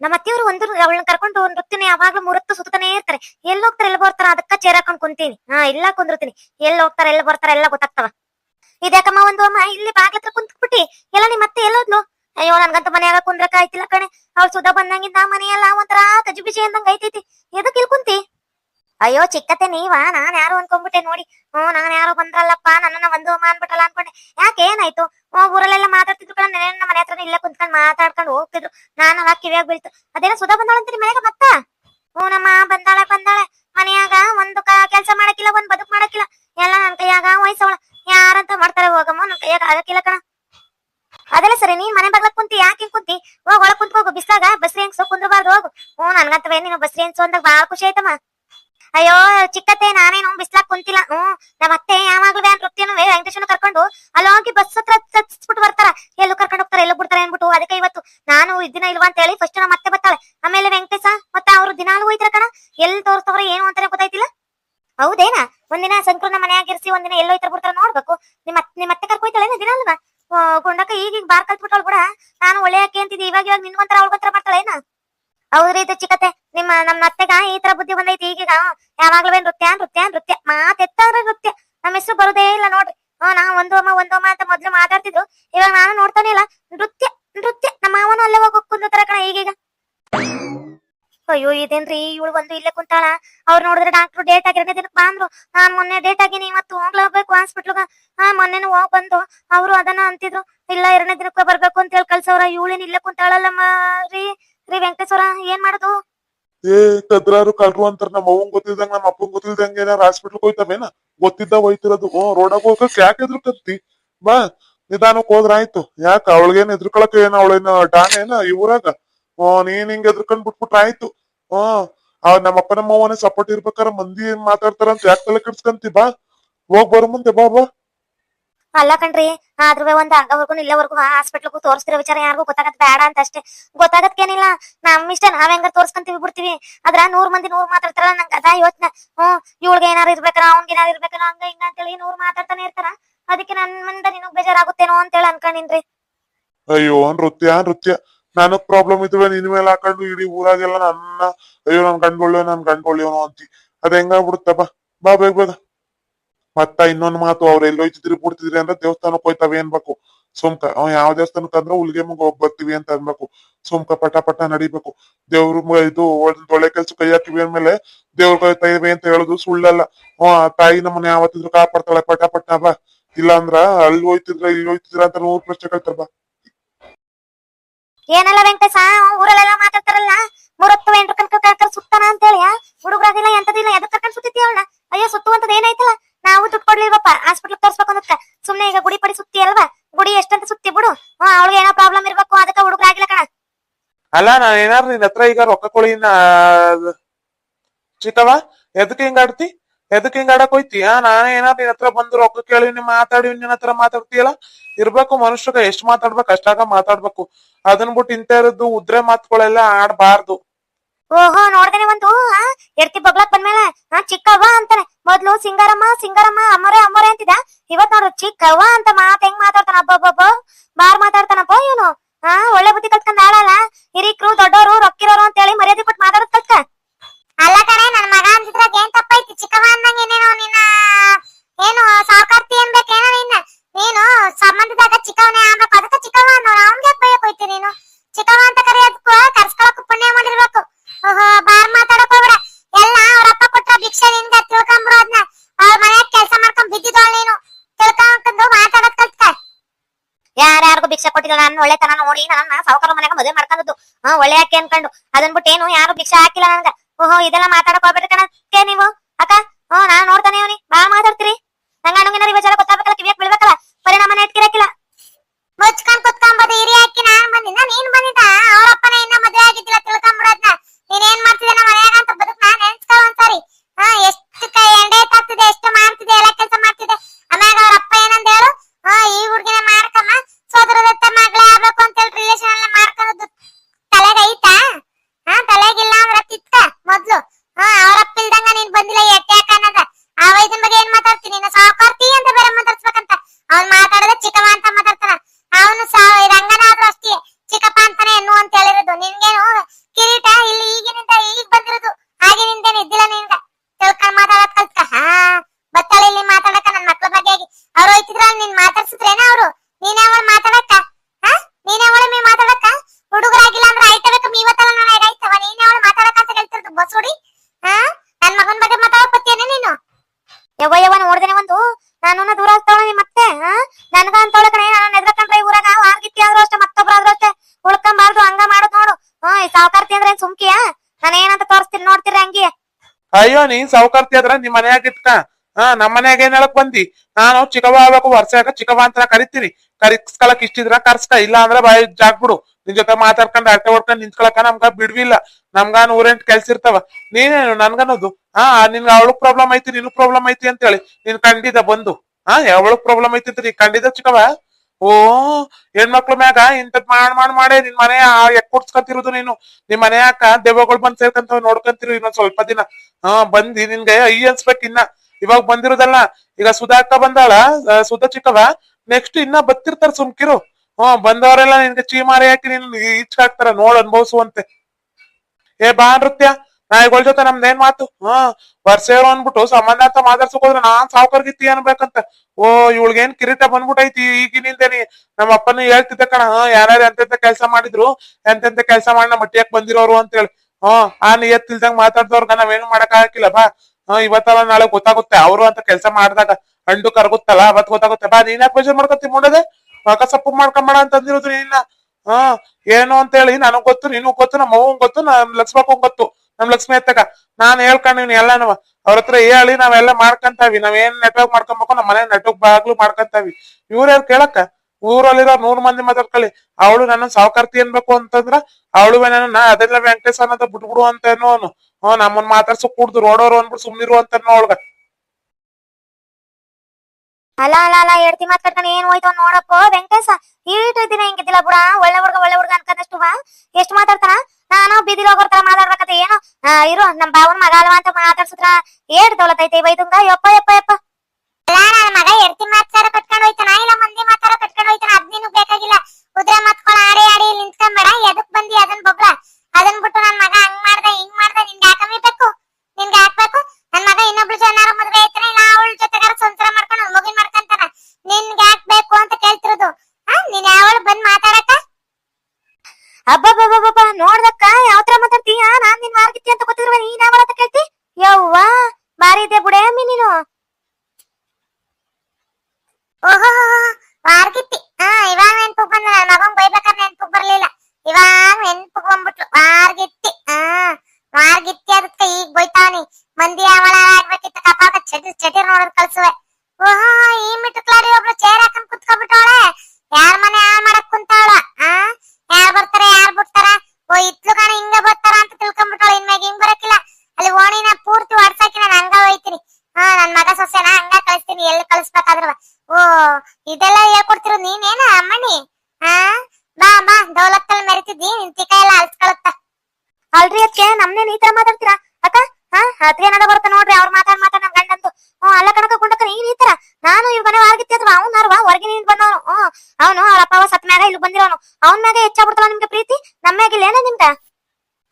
ನಮ್ಮ ಅತ್ತಿಯವರು ಒಂದು ಅವಳನ್ನ ಕರ್ಕೊಂಡು ನೃತ್ಯನ ಯಾವಾಗ್ಲೂ ಮೂರತ್ತು ಸುತ್ತಾನೆ ಇರ್ತಾರೆ. ಎಲ್ಲಿ ಹೋಗ್ತಾರೆ, ಎಲ್ಲಿ ಬರ್ತಾರ ಅದಕ್ಕ ಚೇರ್ ಹಾಕೊಂಡ್ ಕುಂತೀನಿ ಹಾ, ಇಲ್ಲ ಕುಂದಿರ್ತೀನಿ ಎಲ್ಲಿ ಹೋಗ್ತಾರ, ಎಲ್ಲಿ ಬರ್ತಾರ, ಎಲ್ಲ ಗೊತ್ತಾಗ್ತವ. ಇದ್ಯಾಕಮ್ಮ ಒಂದು ಅಮ್ಮ, ಇಲ್ಲಿ ಬಾಗ್ಲ ಹತ್ರ ಕುಂತ್ಬಿಟ್ಟಿ. ಎಲ್ಲ ನಿಮ್ಮ ಮತ್ತೆ ಎಲ್ಲೋದ್ಲು ಅಯ್ಯೋ, ನನ್ಗಂತ ಮನ್ಯಾಗ ಕುಂದ್ರಕ ಆಯ್ತಿಲ್ಲ ಕಣೆ. ಅವ್ಳು ಸುಧಾ ಬಂದಂಗಿಂದ ಮನೆಯೆಲ್ಲ ಒಂಥರ ಗಜಿಬಿಜಿ ಅಂದಂಗ ಐತೈತಿ ಎದಕ್ ಇಲ್ಲಿ ಕುಂತಿ? ಅಯ್ಯೋ, ಚಿಕ್ಕತ್ತೆ ನೀವಾ? ನಾನ್ ಯಾರು ಅನ್ಕೊಂಡ್ಬಿಟ್ಟೆ ನೋಡಿ. ಹ್ಮ್ ನಾನ್ ಯಾರೋ ಬಂದ್ರಲ್ಲಪ್ಪ, ನನ್ನನ್ನ ಒಂದು ಅಮ್ಮ ಅನ್ಬಿಟ್ಟಲ್ಲ ಅನ್ಕೊಂಡೆ. ಯಾಕೆ ಏನಾಯ್ತು? ಊರಲ್ಲೆಲ್ಲ ಮಾತಾಡ್ತಿದ್ರು ಕಣ ನೆನೆ ನಮ್ಮ ಮನೆ ಹತ್ರ ಇಲ್ಲೇ ಕುಂತ್ಕೊಂಡು ಮಾತಾಡ್ಕೊಂಡು ಹೋಗ್ತಿದ್ರು. ನಾನು ಅವಾಗ ಕಿವಿಯಾಗಿ ಬೀಳ್ತು ಅದೇನೋ ಸುಧಾ ಬಂದಾಳಂತೀನಿ ಮನೆಗೆ ಮತ್ತ? ಹ್ಞೂ, ನಮ್ಮ ಬಂದಾಳೆ ಬಂದಾಳೆ. ಮನೆಯಾಗ ಒಂದು ಕೆಲಸ ಮಾಡಕ್ಕಿಲ್ಲ, ಒಂದ್ ಬದುಕ್ ಮಾಡಕ್ಕಿಲ್ಲ. ಎಲ್ಲ ನನ್ ಕೈಯಾಗ ವಯಸ್ಸವಳ ಯಾರಂತ ಮಾಡ್ತಾರೆ ಹೋಗಮ್ಮ, ನನ್ ಕೈಯಾಗ ಆಗಕ್ಕಿಲ್ಲ ಕಣ. ಅದೆಲ್ಲ ಸರಿ, ನೀನ್ ಮನೆ ಬಗ್ಲ ಕುಂತಿ, ಯಾಕೆ ಕುಂತಿ? ಹೋಗ್ ಒಳಗ್ ಕುಂತ್ಕೋಗು, ಬಿಸ್ಲಾಗ, ಬಸ್ರಿ ಹೆಂಗ್ಸು ಕುಂದ್ರಬಾರ್ದು ಹೋಗು. ಹ್ಞೂ, ನನ್ಗಂತವೇ ನೀನು ಬಸ್ರಿ ಹೆಂಗ್ಸು ಅಂದಾಗ ಬಾಳ ಖುಷಿ ಆಯ್ತಮ್ಮ. ಅಯ್ಯೋ, ಚಿಕ್ಕತ್ತೆ, ನಾನೇನು ಬಿಸ್ಲಾಕ್ ಕುಂತಿಲ್ಲ. ಹ್ಮ್ ನಮ್ಮ ಅತ್ತೆ ಯಾವಾಗ್ಲೂ ವ್ಯಾನ್ ವೆಂಕಟೇಶನ್ ಕರ್ಕೊಂಡು ಅಲ್ಲಿ ಹೋಗಿ ಬಸ್ ಹತ್ರ ತಚ್ಬಿಟ್ಟು ಬರ್ತಾರ. ಎಲ್ಲೂ ಕರ್ಕೊಂಡು ಹೋಗ್ತಾರೆ, ಎಲ್ಲೂ ಬಿಡ್ತಾರೆ ಅನ್ಬಿಟ್ಟು ಅದಕ್ಕೆ ಇವತ್ತು ನಾನು ಇದ್ದಿನ ಇಲ್ವಾ ಅಂತ ಹೇಳಿ ಫಸ್ಟ್ ನಮ್ಮ ಅತ್ತೆ ಬರ್ತಾಳೆ. ಆಮೇಲೆ ವೆಂಕಟೇಶ ಮತ್ತೆ ಅವ್ರು ದಿನಾಲು ಹೋಯ್ತಾರ ಕಣ. ಎಲ್ಲಿ ತೋರಿಸ್ತವ್ರ, ಏನು ಅಂತಾನೆ ಗೊತ್ತಾಯ್ತಿಲ್ಲ. ಹೌದೇನಾ? ಒಂದಿನ ಸಂಕ್ರನ ಮನೆಯಾಗಿರ್ಸಿ ಒಂದಿನ ಎಲ್ಲೋ ಹೋಯ್ತಾರ ಬಿಡ್ತಾರ ನೋಡ್ಬೇಕು. ನಿಮ್ಮ ನಿಮ್ಮ ಅತ್ತೆ ಕರ್ಕೊಯ್ತಾಳೆ ದಿನ ಅಲ್ವಾ ಗುಂಡಕ್ಕ ಈಗ ಬಾರ್ ಕಲ್ತ್ಬಿಟ್ಟವಳು ಕೂಡ. ನಾನು ಒಳ್ಳೆ ಯಾಕೆ ಅಂತಿದ್ದೆ. ಇವಾಗ ಇವಾಗ ನಿನ್ಗೊಂತರ ಅವಳಗೊಂತರ ಏನ ಹೌದ್ರಿ ಇದು ಚಿಕ್ಕತ್ತೆ. ನಿಮ್ಮ ನಮ್ಮ ಅತ್ತೆಗ ಈ ತರ ಬುದ್ಧಿ ಬಂದೈತಿ, ಈಗೀಗ ಯಾವಾಗ್ಲೂ ನೃತ್ಯ ನೃತ್ಯ ನೃತ್ಯ ಮಾತೆತ್ತಾದ್ರೆ ನೃತ್ಯ. ನಮ್ಮ ಹೆಸರು ಬರುದೇ ಇಲ್ಲ ನೋಡ್ರಿ. ಹ್ಮ್ ನಾ ಒಂದು ಅಮ್ಮ ಒಂದು ಅಂತ ಮೊದ್ಲು ಮಾತಾಡ್ತಿದ್ರು. ಇವಾಗ ನಾನು ನೋಡ್ತಾನೆ ಇಲ್ಲ. ನೃತ್ಯ ನೃತ್ಯ, ನಮ್ಮ ಮಾವನು ಅಲ್ಲೇ ಹೋಗಿ ಕುಂದ್ರ ಕಣ ಈಗೀಗ. ಅಯ್ಯೋ, ಇದೇನ್ರಿ? ಇವಳು ಬಂದು ಇಲ್ಲೇ ಕುಂತಾಳ. ಅವ್ರು ನೋಡಿದ್ರೆ ಡಾಕ್ಟರ್ ಡೇಟ್ ಆಗಿರೋ ದಿನಕ್ಕೆ ಬಂದ್ರು. ನಾನ್ ಮೊನ್ನೆ ಡೇಟ್ ಆಗಿನಿ, ಇವತ್ತು ಹೋಗ್ಲೇಬೇಕು ಹಾಸ್ಪಿಟ್ಲ್ಗ ಹಾ, ಮೊನ್ನೆನು ಹೋಗ್ ಬಂದು ಅವರು ಅದನ್ನ ಅಂತಿದ್ರು. ಇಲ್ಲ, ಎರಡನೇ ದಿನಕ್ಕೆ ಬರ್ಬೇಕು ಅಂತ ಹೇಳಿ ಕಳ್ಸವ್ರ. ಇವಳೇನ್ ಇಲ್ಲೇ ಕುಂತಾಳಲ್ಲಮ್ಮ ರೀ? ರೀ ವೆಂಕಟೇಶ್ವರ, ಏನ್ ಮಾಡುದು? ಏ ಕದ್ರಾರು ಕಲ್ರು ಅಂತಾರ ನಮ್ಮ ಅವಂಗ್ ಗೊತ್ತಿಲ್ದಂಗ ನಮ್ಮ ಅಪ್ಪಂಗ್ ಗೊತ್ತಿಲ್ದಂಗ ಏನಾರ ಹಾಸ್ಪಿಟ್ಲ್ ಹೋಯ್ತವೇನ? ಗೊತ್ತಿದ್ದ ಹೋಯ್ತಿರೋದು. ಹ್ಮ್ ರೋಡಾಗ ಹೋಗಕ್ ಯಾಕೆ ಎದ್ರಕತ್ತಿ ಬಾ, ನಿಧಾನಕ್ ಹೋದ್ರ ಆಯ್ತು. ಯಾಕ? ಅವಳಗೇನ್ ಎದ್ರಕೊಳಕ ಏನ? ಅವಳೇನ ಡಾನ್ ಏನ? ಈ ಊರಾಗ? ಹ್ಮ್ ನೀನ್ ಹಿಂಗ್ ಎದ್ರಕೊಂಡ್ ಬಿಟ್ಬಿಟ್ರ ಆಯ್ತು. ಹ್ಮ್ ನಮ್ಮ ಅಪ್ಪ ನಮ್ಮ ಅವ್ವನೇ ಸಪೋರ್ಟ್ ಇರ್ಬೇಕಾರ ಮಂದಿ ಏನ್ ಮಾತಾಡ್ತಾರ ಅಂತ ಯಾಕೆ ತಲೆ ಕೆಡ್ಸ್ಕಂತಿ? ಬಾ, ಹೋಗ್ ಬರೋ ಮುಂದೆ ಬಾ ಬಾ. ಅಲ್ಲ ಕಣ್ರಿ, ಆದ್ರೂ ಒಂದ್ ಆಗವರ್ಗು ಇಲ್ಲವರೆಗೂ ಹಾಸ್ಪಿಟ್ಲ್ಗೂ ತೋರಿಸ್ತಿರೋ ವಿಚಾರ ಯಾರಿಗೂ ಗೊತ್ತಾಗತ್ ಬೇಡ ಅಂತ ಅಷ್ಟೇ. ಗೊತ್ತಾಗತ್ಕೇನಿಲ್ಲ ನಮ್ ಇಷ್ಟ ನಾವ್ ಹೆಂಗಾರ ತೋರ್ಸ್ಕೊಂತೀವಿ ಬಿಡ್ತೀವಿ. ಅದ್ರ ನೂರ್ ಮಂದಿ ನೂರ್ ಮಾತಾಡ್ತಾರ ನಂಗೆ ಅದ ಯೋಚನೆ. ಹ್ಮ್, ಇವ್ಳಿಗೆ ಏನಾರು ಇರ್ಬೇಕಾರ ಅವ್ನ್ಗೆ ಏನಾರು ಇರ್ಬೇಕಲ್ಲ, ಹಂಗ ಹಿಂಗ ಅಂತೇಳಿ ನೂರ್ ಮಾತಾಡ್ತಾನೆ ಇರ್ತಾರ. ಅದಕ್ಕೆ ನನ್ ಮುಂದೆ ನಿನಗ್ ಬೇಜಾರಾಗುತ್ತೇನೋ ಅಂತೇಳಿ ಅನ್ಕೊಂಡಿನ್ರಿ. ಅಯ್ಯೋ ನೃತ್ಯ ನೃತ್ಯ. ನನಗ್ ಪ್ರಾಬ್ಲಮ್ ಇದ್ವೆ ನಿನ್ ಮೇಲೆ ಹಾಕೊಂಡು ಇಡೀ ಊರಾಗೆಲ್ಲ ನನ್ನ, ಅಯ್ಯೋ, ನನ್ ಕಂಡ್ಕೊಳ್ಳೋ ನನ್ ಕಂಡ್ಕೊಳ್ಳೋನೋ ಅಂತಿ. ಅದ ಹೆಂಗಾಗ್ಬಿಡುತ್ತಪ್ಪ? ಬಾ, ಬೇಗ ಬೇಗ. ಮತ್ತ ಇನ್ನೊಂದ್ ಮಾತು, ಅವ್ರ ಎಲ್ಲಿ ಹೋಯ್ತಿದ್ರಿ ಬಿಡ್ತಿದ್ರಿ ಅಂದ್ರೆ ದೇವಸ್ಥಾನಕ್ ಹೋಯ್ತಾವೆ ಅನ್ಬೇಕು. ಸುಮ್ಕ ಅವ್ ಯಾವ ದೇವಸ್ಥಾನಕ್ ಅಂದ್ರೆ ಹುಲ್ಗೆ ಮಗ ಹೋಗ್ ಬರ್ತೀವಿ ಅಂತ ಅನ್ಬೇಕು. ಸುಮ್ಕ ಪಟ ಪಟ ನಡಿಬೇಕು. ದೇವ್ರ ಇದು ಒಂದ್ ಒಳ್ಳೆ ಕೆಲ್ಸ ಕೈ ಹಾಕಿವಿ ಅಂದ್ಮೇಲೆ ದೇವ್ರ ಅಂತ ಹೇಳುದು ಸುಳ್ಳಲ್ಲ. ಹ್ಮ್ ತಾಯಿ ನಮ್ಮನ್ನ ಯಾವತ್ತಿದ್ರು ಕಾಪಾಡ್ತಾಳೆ. ಪಟ ಪಟ ಬಾ. ಇಲ್ಲಾಂದ್ರ ಅಲ್ಲಿ ಹೋಯ್ತಿದ್ರ, ಇಲ್ಲಿ ಹೋಯ್ತಿದ್ರ ಅಂತ ನೂರ್ ಪ್ರಶ್ನೆ ಕೇಳ್ತಾರ ಬಾ. ಏನಲ್ಲ ವೆಂಕಟೇಶ ಊರಲ್ಲೆಲ್ಲ ಮಾತಾಡ್ತಾರಲ್ಲ. ಮೂರತ್ತು ಎಂಟು ಕನಕ ಕರ್ಕರ್ ಸುತ್ತಾನ ಅಂತೇಳಿ ಹುಡುಗರಾದಿಲ್ಲ ಎಂತದಿಲ್ಲ ಎದಕ್ ಕರ್ಕೊಂಡ್ ಸುತ್ತಿದ್ಯಾ ಅವಳ ಅಯ್ಯೋ ಏನಾಯ್ತಲ್ಲ? ನಾವು ದುಡ್ಡು ಕೊಡ್ಲಿಲ್ವಪ್ಪ? ಹಾಸ್ಪಿಟ್ಲ್ ತೋರ್ಸ್ಬೇಕು ಅಂತ ಸುಮ್ನೆ ಈಗ ಗುಡಿ ಪಡಿ ಸುತ್ತಿ ಅಲ್ವಾ? ಗುಡಿ ಎಷ್ಟಂತ ಸುತ್ತಿ ಬಿಡು. ಹ್ಮ್, ಅವಳಿಗೆ ಏನೋ ಪ್ರಾಬ್ಲಮ್ ಇರ್ಬೇಕು, ಅದಕ್ಕೆ ಹುಡುಗರಾಗಿಲ್ಲ ಕಣ. ಅಲ್ಲ, ನಾನು ಏನಾದ್ರು ನಿನ್ನ ಹತ್ರ ಈಗ ರೊಕ್ಕ ಕೊಳಿನ ಚಿಕ್ಕವ ಎದಕ್ಕೆ ಹಿಂಗ್ ಆಡ್ತಿ? ಎದಕ್ ಹಿಂಗ್ ಆಡಕ್ ಹೋಯ್ತಿ? ಆ, ನಾನೇ ಏನಾದ್ರು ನಿನ್ನ ಹತ್ರ ಬಂದು ರೊಕ್ಕ ಕೇಳಿ, ನೀನ್ ಮಾತಾಡಿ ನಿನ್ನ ಹತ್ರ ಮಾತಾಡ್ತೀಯಲ್ಲ? ಇರ್ಬೇಕು ಮನುಷ್ಯಗ, ಎಷ್ಟ್ ಮಾತಾಡ್ಬೇಕು, ಅಷ್ಟಾಗ ಮಾತಾಡ್ಬೇಕು. ಅದನ್ ಬಿಟ್ಟು ಇಂತ ಇರೋದು ಉದ್ರೆ ಮಾತುಗಳೆಲ್ಲ ಆಡ್ಬಾರ್ದು. ಓಹೋ ನೋಡ್ದೇನೆ ಒಂದು ಆ, ಎಡ್ತಿ ಬಗ್ಲಕ್ ಬಂದ್ಮೇಲೆ ಹಾ ಚಿಕ್ಕವ್ವ ಅಂತಾನೆ. ಮೊದ್ಲು ಸಿಂಗಾರಮ್ಮ ಸಿಂಗಾರಮ್ಮ ಅಮ್ಮರೇ ಅಮ್ಮರೇ ಅಂತಿದ ಇವತ್ ನೋಡು ಚಿಕ್ಕವ್ವ ಅಂತ ಮಾತ್ ಹೆಂಗ್ ಮಾತಾಡ್ತಾನ? ಅಬ್ಬಬ್ಬಬ್ಬ ಬಾರ್ ಮಾತಾಡ್ತಾನಪ್ಪ ಇವನು. ಹಾ ಒಳ್ಳೆ ಬುದ್ಧಿ ಕಲ್ತ್ಕೊಂಡ್ ಆಳಲ್ಲ. ಹಿರಿಕ್ರು ದೊಡ್ಡವರು ರೊಕ್ಕಿರೋರು ಅಂತ ಹೇಳಿ ಮರ್ಯಾದೆ ಕೊಟ್ಟು ಮಾತಾಡೋದ್ ಕಲ್ತ ಅಲ್ಲ ಕಣೆ ನನ್ ಮಗ ಯಾರ್ಯಾರಿಗೂ ಭಿಕ್ಷೆ ಕೊಟ್ಟಿಲ್ಲ ನಾನು ಒಳ್ಳೆತನ ನೋಡಿ, ನನ್ನ ಸಾವುಕಾರ ಮನೆಗೆ ಮದುವೆ ಮಾಡ್ಕೊಂಡದ್ದು ಒಳ್ಳೆ ಯಾಕೆ ಅನ್ಕೊಂಡು. ಅದನ್ ಬಿಟ್ಟು ಏನು, ಯಾರು ಭಿಕ್ಷೆ ಹಾಕಿಲ್ಲ ನನ್ಗ. ಓಹೋ, ಇದೆಲ್ಲ ಮಾತಾಡಕ್ ಹೋಗ್ಬೇಡ್ರಿ ಕಣಕ್ಕೆ ನೀವು? ಅಕ್ಕ? ಹ್ಮ್ ನಾನ್ ನೋಡ್ತಾನೆ ಇವನಿ ಬಾ, ಮಾತಾಡ್ತೀರಿ. ಅಯ್ಯೋ, ನೀನ್ ಸಾವುಕಾರ್ತಿ ಆದ್ರ ನಿಮ್ ಮನ್ಯಾಗ ಇಟ್ಕ ಹಾ, ನಮ್ ಮನ್ಯಾಗ ಏನ್ ಬಂದಿ? ನಾನು ಚಿಕ್ಕವ ಆಗ್ಬೇಕು, ವರ್ಷಾಗ ಚಿಕ್ಕವ ಅಂತ ಕರಿತೀನಿ ಕರಿಸ್ಕೊಳಕ್ ಇಷ್ಟಿದ್ರ ಕರ್ಸ್ಕ, ಇಲ್ಲ ಅಂದ್ರೆ ಬಾಯಿ ಜಾಗ್ ಬಿಡು. ನಿನ್ ಜೊತೆ ಮಾತಾಡ್ಕೊಂಡ್ ಅಟ್ಟೆ ಹೊಡ್ಕೊಂಡ್ ನಿಂತ್ಕೊಳಕ ನಮ್ಗ ಬಿಡ್ವಿಲ್ಲ. ನಮ್ಗ ನೂರೆಂಟ್ ಕೆಲ್ಸ ಇರ್ತಾವ. ನೀನೇನು ನನ್ಗನ್ನೋದು? ಹಾ, ನಿನ್ಗ ಅವಳು ಪ್ರಾಬ್ಲಮ್ ಐತಿ ನಿನ್ ಪ್ರಾಬ್ಲಮ್ ಐತಿ ಅಂತ ಹೇಳಿ ನೀನ್ ಕಂಡಿದ ಬಂದು. ಹಾ, ಯಾವಳಗ್ ಪ್ರಾಬ್ಲಮ್ ಐತಿ ಅಂತ ನೀ ಕಂಡಿದ ಚಿಕ್ಕವ? ಓ, ಹೆಣ್ಮಕ್ಳ ಮ್ಯಾಗ ಇಂಥದ್ ಮಾಡ್ ಮಾಡ್ ಮಾಡೇ ನಿನ್ ಮನೆ ಎಕ್ ಕುಡ್ಸ್ಕೊಂತಿರೋದು ನೀನು. ನಿಮ್ ಮನ್ಯಾಕ ದೆವ್ವಗಳು ಬಂದ್ ಸೇರ್ಕಂತ ನೋಡ್ಕೊಂತಿರು ಇನ್ನೊಂದ್ ಸ್ವಲ್ಪ ದಿನ. ಹಾ ಬಂದಿ ನಿನ್ಗೆ ಐ ಅನ್ಸ್ಬೇಕು ಇನ್ನ. ಇವಾಗ ಬಂದಿರೋದಲ್ಲ ಈಗ ಸುಧಾಕ ಬಂದಾಳ ಆ, ಸುಧಾ ಚಿಕ್ಕವ ನೆಕ್ಸ್ಟ್ ಇನ್ನ ಬತ್ತಿರ್ತಾರ ಸುಮ್ಕಿರು. ಹ್ಮ್ ಬಂದವರೆಲ್ಲ ನಿನ್ಗೆ ಚೀಮಾರಿ ಹಾಕಿ ನಿನ್ ಈಚ್ಕಾಕ್ತಾರ ನೋಡ್ ಅನ್ಭವಿಸುವಂತೆ. ಏ ಬಾ ನೃತ್ಯ ನಾಯಿಗಳ ಜೊತೆ ನಮ್ದೇನ್ ಮಾತು? ಹಾ ವರ್ಷೇರು ಅನ್ಬಿಟ್ಟು ಸಂಬಂಧ ಅಂತ ಮಾತಾಡ್ಸಕೋದ್ರೆ ನಾನ್ ಸಾವುಕಾರ್ಗಿತ್ತಿ ಅನ್ಬೇಕಂತ. ಓ ಇವ್ಳಿಗೇನ್ ಕಿರೀಟ ಬಂದ್ಬಿಟ್ಟೈತಿ ಈಗಿನಿಂದೇನಿ ನಮ್ಮ ಅಪ್ಪನ ಹೇಳ್ತಿದ್ದ ಕಣ ಯಾರ್ಯಾರು ಎಂತೆಂತ ಕೆಲಸ ಮಾಡಿದ್ರು ಎಂತೆಂತ ಕೆಲಸ ಮಾಡಿ ನಮ್ಮ ಮಟ್ಟಿಯಕ್ ಬಂದಿರೋರು ಅಂತ ಹೇಳಿ ಹ್ಮ್ ಆ ನಿಯತ್ತಿಲ್ದಂಗ್ ಮಾತಾಡ್ದವ್ರಗ ನಾವೇನು ಮಾಡಕ್ ಹಾಕಿಲ್ಲ ಬಾ. ಇವತ್ತಲ್ಲ ನಾಳೆ ಗೊತ್ತಾಗುತ್ತೆ. ಅವರು ಅಂತ ಕೆಲಸ ಮಾಡಿದಾಗ ಹಂಡು ಕರಗುತ್ತಲ್ಲ, ಅವತ್ ಗೊತ್ತಾಗುತ್ತೆ. ಬಾ, ನೀನ್ ಪೂಜೆ ಬೇಜಾರ್ ಮಾಡ್ಕೊತಿ ಮುಂಡದೆ? ಮಗ ಸಪ್ಪು ಮಾಡ್ಕೊಂಬೇಡ ಅಂತ ಅಂದಿರೋದು ಹಾ ಏನು ಅಂತ ಹೇಳಿ, ನನಗ್ ಗೊತ್ತು, ನಿನಗ್ ಗೊತ್ತು ನಮ್ಮ ಗೊತ್ತು, ನಮ್ ಲಕ್ಷ್ಮಕ್ಕಂಗ್ ಗೊತ್ತು. ನಮ್ ಲಕ್ಷ್ಮಿ ಎತ್ತಕ ನಾನ್ ಹೇಳ್ಕೊಂಡಿವ್ನಿ ಎಲ್ಲಾನು. ಅವ್ರ ಹತ್ರ ಹೇಳಿ ನಾವೆಲ್ಲ ಮಾಡ್ಕಂತಾವಿ. ನಾವೇನ್ ನೆಟ್ವರ್ಕ್ ಮಾಡ್ಕೊಬೇಕು ನಮ್ಮ ಮನೆ ನೆಟ್ವರ್ಕ್ ಬಾಗ್ಲು ಮಾಡ್ಕಂತಾವಿ. ಇವ್ರ ಯಾರು ಕೇಳಕ್ಕ? ಊರಲ್ಲಿರೋ ನೂರ್ ಮಂದಿ ಮಾತಾಡ್ಕೊಳ್ಳಿ. ಅವಳು ನನ್ನ ಸಾವುಕಾರ್ತಿ ಅನ್ಬೇಕು ಅಂತಂದ್ರ ಅವಳು ನನ್ನ ಅದೆಲ್ಲ ವೆಂಕಟೇಶ್ ಅನ್ನೋದ ಬಿಟ್ಬಿಡು ಅಂತ ಏನೋ ಅವನು ಹ್ಮ್ ನಮ್ಮನ್ ಮಾತಾಡ್ಸಕ್ ಕೂಡ್ದು ರೋಡೋರು ಅನ್ಬಿಟ್ಟು ಸುಮ್ನಿರು ಅಂತನೋ ಅವಳಗ. ಅಲ್ಲ ಅಲ್ಲ ಅಲ್ಲ ಎಡ್ತಿ ಮಾತಾಡ್ತಾನೆ. ಏನ್ ಹೋಯ್ತು ನೋಡಪ್ಪ ವೆಂಕಟೇಶ ಈಟು ದಿನ ಹಿಂಗಿದ್ದಿಲ್ಲ ಬುಡ ಒಳ್ಳೆ ಹುಡುಗ ಒಳ್ಳೆ ಹುಡುಗ ಅನ್ಕೊಂಡಷ್ಟು ಬಾ. ಎಷ್ಟ್ ಮಾತಾಡ್ತಾನ? ನಾನು ಬೀದಿಲ್ ಹೋಗೋರ್ತರ ಮಾತಾಡ್ಬೇಕಂತ ಏನು? ಇರು ನಮ್ ಬಾವನ್ ಮಗ ಅಲ್ವಾ ಅಂತ ಮಾತಾಡ್ಸಿದ್ರ? ಏಟ್ ದೌಲತೈತಿ ಬೈದುಂಗ ಯಪ್ಪ ಯಪ್ಪ ಯಪ್ಪ. ಅಲ್ಲ ನನ್ನ ಮಗ ಎಡ್ತಿ ಮಾತಾಡ ಅಬ್ಬಬ್ಬಬ್ಬಬ್ಬ, ನೋಡ್ದಕ್ಕ? ಯಾವ ತರ ಮಾತಾಡ್ತೀಯ? ನಾನ್ ನಿನ್ ಮಾರ್ಗಿತ್ತಿ ಅಂತ ಗೊತ್ತಿರುವ ನೀನ್ ಯಾವ ಅಂತ ಕೇಳ್ತಿ? ಯವ್ವ ಬಾರಿ ಇದೆ ಬುಡೆ ಅಮ್ಮಿ ನೀನು. ಓಹೋ ಮಾರ್ಗಿತ್ತಿ. ಹಾ, ಇವಾಗ ನೆನ್ಪು ಬಂದ ಮಗನ್ ಬೈಬೇಕಾದ್ರೆ ನೆನ್ಪು ಬರ್ಲಿಲ್ಲ. ಇವಾಗ ನೆನ್ಪು ಬಂದ್ಬಿಟ್ಲು. ಮಾರ್ಗಿತ್ತಿ, ಹಾ, ಮಾರ್ಗಿತ್ತಿ ಅದಕ್ಕೆ ಈಗ ಬೈತಾವನಿ. ಮಂದಿ ಅವಳ ಆಗ್ಬೇಕಿತ್ತು. ಕಪ್ಪಾ ಚಟಿ ಚಟಿ ನೋಡೋದ್ ಕಳ್ಸುವೆ. ಓಹೋ ಈ ಮಿಟ್ಟಕ್ಲಾಡಿ ಒಬ್ಳು ಚೇರ್ ಹಾಕೊಂಡ್ ಕುತ್ಕೊಬಿಟ್ಟವಳೆ. ಯಾರ್ ಮನೆ ಕಳಿಸ್ತೀನಿ ಎಲ್ಲಿ ಕಳಿಸ್ಬೇಕಾದ್ರ. ಓ, ಇದೆಲ್ಲ ಹೇಳ್ಕೊಡ್ತಿರೋ ನೀನೇನ, ಅಮ್ಮಣಿ? ಹಾ ಬಾ ಬಾ, ದೌಲತ್ತಲ್ಲಿ ಮೆರಿತಿದ್ದಿ, ನಿನ್ ತಿಕ್ಕ ಎಲ್ಲ ಅಲ್ಸ್ಕೊಳತ್ತ ಅಲ್ರಿ ಅದಕ್ಕೆ ನಮ್ನೆ ಈ ತರ ಮಾತಾಡ್ತೀರಾ? ಅಕ್ಕ ಹಾ ಅದ್ಗೆ ಏನಾರ ಬರ್ತ ನೋಡ್ರಿ, ಅವ್ರ ಮಾತಾಡ್ ಮಾತಾಡ್ ನಮ್ ಗಂಡಂತು ಹ್ಞೂ, ಅಲ್ಲ ಕಣಕ ಕುಂಡಕ ನೀನ್ ಈ ತರ? ನಾನು ಇವ್ ಮನೆ ಹೊರಗಿತ್ತಿ ಅಥವಾ ಅವ್ನಾರ್ವ ಹೊರಗೆ ನೀನ್ ಬಂದವನು. ಹ್ಞೂ, ಅವನು, ಅವ್ರ ಅಪ್ಪ ಅವ ಸತ್ ಮ್ಯಾಗ ಇಲ್ಲಿ ಬಂದಿರೋನು. ಅವನ ಮ್ಯಾಗ ಹೆಚ್ಚಾಗ್ಬಿಡ್ತಾವ ನಿಮ್ಗೆ ಪ್ರೀತಿ? ನಮ್ಮ ಮ್ಯಾಗ ಇಲ್ಲೇನ ನಿಮ್ಗ?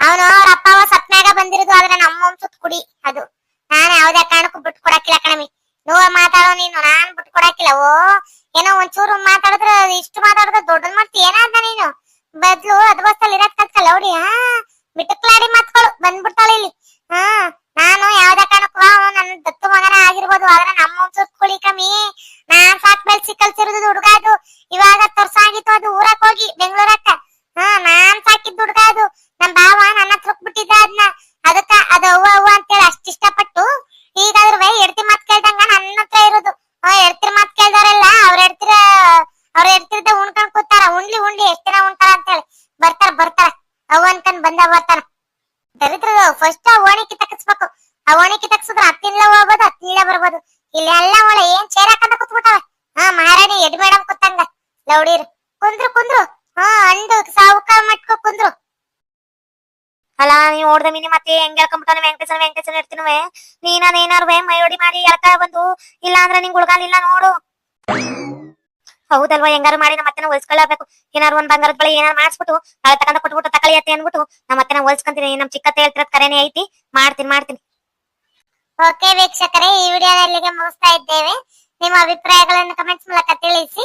ಅವನು, ಅವ್ರ ಅಪ್ಪ ಅವ್ವ ಸತ್ ಮ್ಯಾಗ ಬಂದಿರೋದು ಆದ್ರೆ ನಮ್ಮ ಸುತ್ತ ಕುಡಿ, ಅದು. ನಾನು ಯಾವ್ದೇ ಕಾರಣಕ್ಕೂ ಬಿಟ್ಟು ಕೊಡಕ್ಕಿಲ್ಲ ಕಣಮಿ ನೋವ ಮಾತಾಡೋ ನೀನು, ನಾನ್ ಬಿಟ್ಕೊಡಾಕಿಲ್ಲ ಓ, ಏನೋ ಒಂಚೂರು ಮಾತಾಡಿದ್ರೆ ಇಷ್ಟು ಮಾತಾಡಿದ್ರೆ ದೊಡ್ಡದ್ ಮಾಡ್ತಿ ಏನಾದ ನೀನು? ಬದ್ಲು, ಅದ್ ಬಸ್ತಲ್ಲಿ ಇರಕ್ ತಕ್ಕಲ್ಲ ನೋಡಿ ಹಾ? ಲೌಡೀರ್, ಕುಂದ್ರು ಕುಂದ್ರು. ಹಾ ಅಂಡು ಸಾವುಕಾರ ಮಟ್ಕೋ ಕುಂದ್ರು. ಅಲ್ಲ, ನೀವು ಓಡ್ದ ಮಿನಿ ಮತ್ತೆ ಹೆಂಗ್ ಹೇಳ್ಕೊಂಬಿಟ್ಟಾನ, ವೆಂಕಟೇಶನ್ ವೆಂಕಟೇಶನ್ ಇರ್ತೀನವೆ ನೀನ ಏನಾರು ಮೈಯೊಡಿ ಮಾಡಿ ಎಳ್ಕ ಬಂದು, ಇಲ್ಲ ಅಂದ್ರೆ ನಿಂಗ್ ನೋಡು. ಹೌದಲ್ವಾ, ಹೆಂಗಾರು ಮಾಡಿ ನಮ್ಮ ಅತ್ತೆನ ಹೊಲ್ಸ್ಕೊಳ್ಳಬೇಕು. ಏನಾರು ಒಂದ್ ಬಂಗಾರದ ಬಳಿ ಏನಾರು ಮಾಡಿಸ್ಬಿಟ್ಟು, ನಾಳೆ ತಗೊಂಡ ಕೊಟ್ಬಿಟ್ಟು ತಕಳಿ ಅತ್ತೆ ಅನ್ಬಿಟ್ಟು ನಮ್ಮ ಅತ್ತೆನ ಹೊಲ್ಸ್ಕೊಂತೀನಿ. ನಮ್ ಚಿಕ್ಕತ್ತೆ ಹೇಳ್ತಿರೋದ್ ಕರೆನೇ ಐತಿ. ಮಾಡ್ತೀನಿ ಮಾಡ್ತೀನಿ. ಓಕೆ ವೀಕ್ಷಕರೇ, ಈ ವಿಡಿಯೋ ಇಲ್ಲಿಗೆ ಮುಗಿಸ್ತಾ ಇದ್ದೇವೆ. ನಿಮ್ಮ ಅಭಿಪ್ರಾಯಗಳನ್ನು ಕಮೆಂಟ್ಸ್ ಮೂಲಕ ತಿಳಿಸಿ.